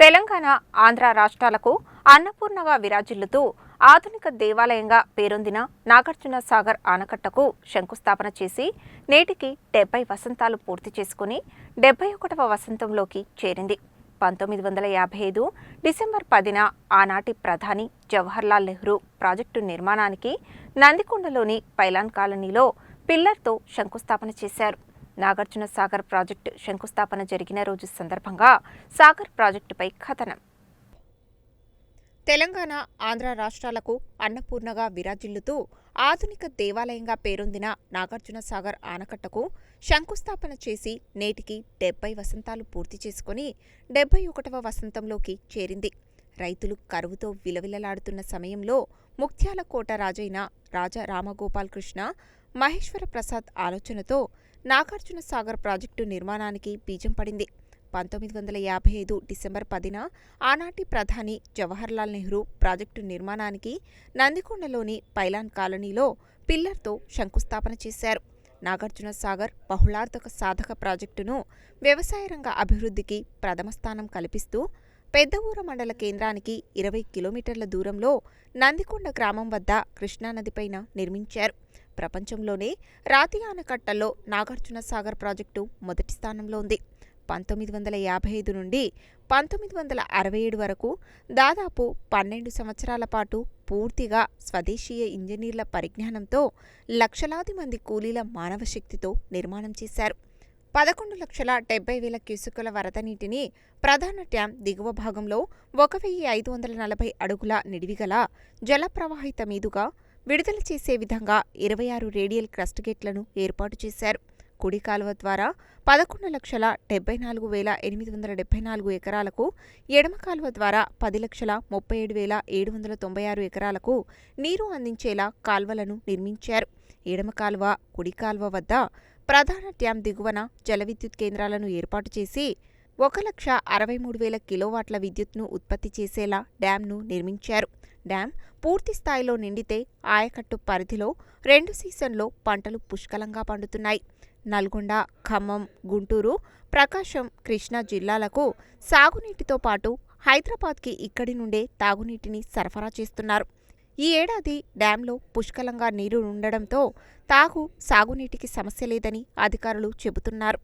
తెలంగాణ ఆంధ్ర రాష్ట్రాలకు అన్నపూర్ణగా విరాజిల్లుతూ ఆధునిక దేవాలయంగా పేరొందిన నాగార్జున సాగర్ ఆనకట్టకు శంకుస్థాపన చేసి నేటికి డెబ్బై వసంతాలు పూర్తి చేసుకుని డెబ్బై ఒకటవ వసంతంలోకి చేరింది. పంతొమ్మిది వందల యాభై ఐదు డిసెంబర్ పదిన ఆనాటి ప్రధాని జవహర్లాల్ నెహ్రూ ప్రాజెక్టు నిర్మాణానికి నందికొండలోని పైలాన్ కాలనీలో పిల్లర్తో శంకుస్థాపన చేశారు. నాగార్జున సాగర్ ప్రాజెక్టు శంకుస్థాపన జరిగిన రోజు సందర్భంగా సాగర్ ప్రాజెక్టుపై కథనం. తెలంగాణ ఆంధ్ర రాష్ట్రాలకు అన్నపూర్ణగా విరాజిల్లుతూ ఆధునిక దేవాలయంగా పేరొందిన నాగార్జున సాగర్ ఆనకట్టకు శంకుస్థాపన చేసి నేటికి డెబ్బై వసంతాలు పూర్తి చేసుకుని డెబ్బై ఒకటవ వసంతంలోకి చేరింది. రైతులు కరువుతో విలవిలలాడుతున్న సమయంలో ముఖ్యాల కోట రాజైన రాజా రామగోపాల్ కృష్ణ మహేశ్వర ప్రసాద్ ఆలోచనతో నాగార్జున సాగర్ ప్రాజెక్టు నిర్మాణానికి బీజం పడింది. పంతొమ్మిది వందల యాభై ఐదు డిసెంబర్ పదిన ఆనాటి ప్రధాని జవహర్లాల్ నెహ్రూ ప్రాజెక్టు నిర్మాణానికి నందికొండలోని పైలాన్ కాలనీలో పిల్లర్తో శంకుస్థాపన చేశారు. నాగార్జున సాగర్ బహుళార్థక సాధక ప్రాజెక్టును వ్యవసాయ రంగ అభివృద్ధికి ప్రథమ స్థానం కల్పిస్తూ పెద్దవూర మండల కేంద్రానికి ఇరవై కిలోమీటర్ల దూరంలో నందికొండ గ్రామం వద్ద కృష్ణానదిపైన నిర్మించారు. ప్రపంచంలోనే రాతి ఆనకట్టల్లో నాగార్జున సాగర్ ప్రాజెక్టు మొదటి స్థానంలో ఉంది. పంతొమ్మిది వందల యాభై ఐదు నుండి పంతొమ్మిది వందల అరవై ఏడు వరకు దాదాపు పన్నెండు సంవత్సరాల పాటు పూర్తిగా స్వదేశీయ ఇంజనీర్ల పరిజ్ఞానంతో లక్షలాది మంది కూలీల మానవ శక్తితో నిర్మాణం చేశారు. పదకొండు లక్షల డెబ్బై వేల క్యూసెక్కుల వరద నీటిని ప్రధాన ట్యాం దిగువ భాగంలో ఒక వెయ్యి ఐదు వందల నలభై అడుగుల నిడివిగల జలప్రవాహిత మీదుగా విడుదల చేసే విధంగా ఇరవై ఆరు రేడియల్ క్రస్ట్ గేట్లను ఏర్పాటు చేశారు. కుడి కాలువ ద్వారా పదకొండు లక్షల డెబ్బై నాలుగు వేల ఎనిమిది వందల డెబ్బై నాలుగు ఎకరాలకు ఎడమ కాలువ ద్వారా పది లక్షల ముప్పై ఏడు వేల ఏడు వందల తొంభై ఆరు ఎకరాలకు నీరు అందించేలా కాల్వలను నిర్మించారు. ఎడమ కాలువ కుడి కాలువ వద్ద ప్రధాన డ్యాం దిగువన జల విద్యుత్ కేంద్రాలను ఏర్పాటు చేసి ఒక లక్ష అరవై మూడు వేల కిలోవాట్ల విద్యుత్ను ఉత్పత్తి చేసేలా డ్యాంను నిర్మించారు. డ్యాం పూర్తి స్థాయిలో నిండితే ఆయకట్టు పరిధిలో రెండు సీజన్లో పంటలు పుష్కలంగా పండుతున్నాయి. నల్గొండ ఖమ్మం గుంటూరు ప్రకాశం కృష్ణా జిల్లాలకు సాగునీటితో పాటు హైదరాబాద్కి ఇక్కడి నుండే తాగునీటిని సరఫరా చేస్తున్నారు. ఈ ఏడాది డ్యాంలో పుష్కలంగా నీరు ఉండడంతో తాగు సాగునీటికి సమస్య లేదని అధికారులు చెబుతున్నారు.